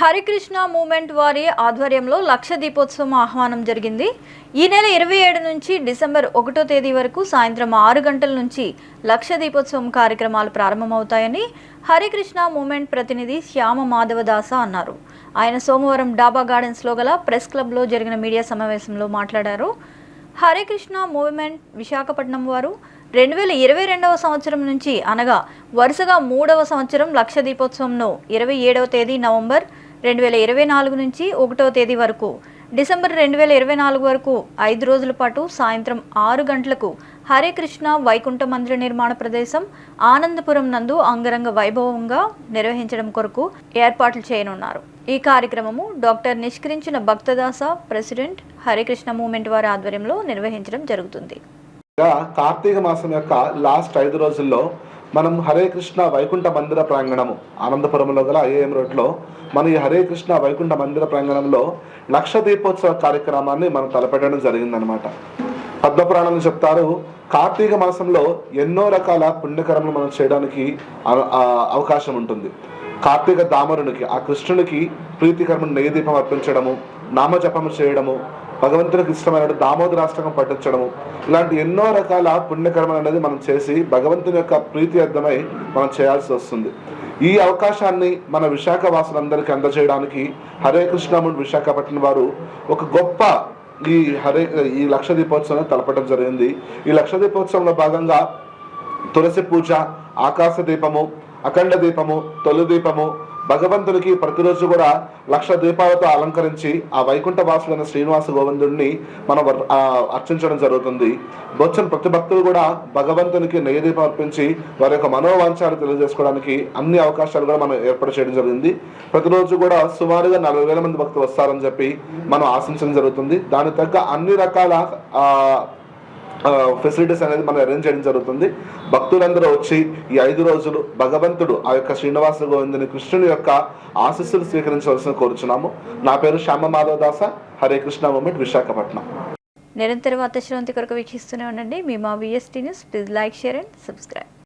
Harikrishna movement వారి ఆధ్వర్యంలో లక్ష దీపోత్సవం ఆహ్వానం జరిగింది. ఈ నెల ఇరవై ఏడు నుంచి డిసెంబర్ ఒకటో తేదీ వరకు సాయంత్రం ఆరు గంటల నుంచి లక్ష దీపోత్సవం కార్యక్రమాలు ప్రారంభమవుతాయని హరికృష్ణ మూమెంట్ ప్రతినిధి శ్యామ మాధవదాస అన్నారు. ఆయన సోమవారం డాబా గార్డెన్స్లో గల ప్రెస్ క్లబ్లో జరిగిన మీడియా సమావేశంలో మాట్లాడారు. హరికృష్ణ మూవ్మెంట్ విశాఖపట్నం వారు రెండు వేల ఇరవై రెండవ సంవత్సరం నుంచి అనగా వరుసగా మూడవ సంవత్సరం లక్ష దీపోత్సవంను ఇరవై ఏడవ తేదీ నవంబర్ రెండు వేల ఇరవై నాలుగు నుంచి ఒకటవ తేదీ వరకు. డిసెంబర్ రెండు వేల ఇరవై నాలుగు వరకు ఐదు రోజుల పాటు సాయంత్రం ఆరు గంటలకు హరే కృష్ణ వైకుంఠ మందిర నిర్మాణ ప్రదేశం ఆనందపురం నందు అంగరంగ వైభవంగా నిర్వహించడం కొరకు ఏర్పాట్లు చేయనున్నారు. ఈ కార్యక్రమము డాక్టర్ నిష్కరించిన భక్తదాస ప్రెసిడెంట్ హరికృష్ణ మూమెంట్ వారి ఆధ్వర్యంలో నిర్వహించడం జరుగుతుంది. కార్తీక మాసం యొక్క లాస్ట్ ఐదు రోజుల్లో మనం హరే కృష్ణ వైకుంఠ మందిర ప్రాంగణము ఆనందపురంలో గల ఐఏఎం రోడ్లో మన ఈ హరే కృష్ణ వైకుంఠ మందిర ప్రాంగణంలో లక్ష దీపోత్సవ కార్యక్రమాన్ని మనం తలపెట్టడం జరిగిందనమాట పద్మపురాణాలు చెప్తారు కార్తీక మాసంలో ఎన్నో రకాల పుణ్యకర్మలు మనం చేయడానికి అవకాశం ఉంటుంది. కార్తీక దామరునికి ఆ కృష్ణునికి ప్రీతికర్మను నెయ్యి దీపం అర్పించడము నామజపము చేయడము భగవంతునికి ఇష్టమైన దామోదరాష్టకం పట్టించడము. ఇలాంటి ఎన్నో రకాల పుణ్యకర్మలు అనేది మనం చేసి భగవంతుని యొక్క ప్రీతి అర్థమై మనం చేయాల్సి వస్తుంది. ఈ అవకాశాన్ని మన విశాఖ వాసులందరికీ అందజేయడానికి హరే కృష్ణముడు విశాఖపట్నం వారు ఒక గొప్ప ఈ హరే ఈ లక్ష దీపోత్సవం తలపడం జరిగింది. ఈ లక్ష దీపోత్సవంలో భాగంగా తులసి పూజ ఆకాశ దీపము అఖండ దీపము తొలి దీపము భగవంతునికి ప్రతిరోజు కూడా లక్ష దీపాలతో అలంకరించి ఆ వైకుంఠ వాసులైన శ్రీనివాస గోవిందుడిని మనం అర్చించడం జరుగుతుంది. వచ్చిన ప్రతి భక్తులు కూడా భగవంతునికి నెయ్యి దీపం అర్పించి వారి యొక్క మనోవాంఛాలు తెలియజేసుకోవడానికి అన్ని అవకాశాలు కూడా మనం ఏర్పాటు చేయడం జరిగింది. ప్రతిరోజు కూడా సుమారుగా నలభై వేల మంది భక్తులు వస్తారని చెప్పి మనం ఆశించడం జరుగుతుంది. దాని తగ్గ అన్ని రకాల ఫెసిలిటీస్ అనేది మనం అరేంజ్ చేయడం జరుగుతుంది. భక్తులందరూ వచ్చి ఈ ఐదు రోజులు భగవంతుడు ఆ యొక్క శ్రీనివాస గోవిందుని కృష్ణుని యొక్క ఆశీస్సులు స్వీకరించవలసిన కోరుచున్నాము. నా పేరు శ్యామ మాధవ దాస హరే కృష్ణ మూమెంట్ విశాఖపట్నం. నిరంతరం వార్త శ్రవంతి కొరకు వీక్షిస్తూనే ఉండండి. మీ మా VST news please like share and subscribe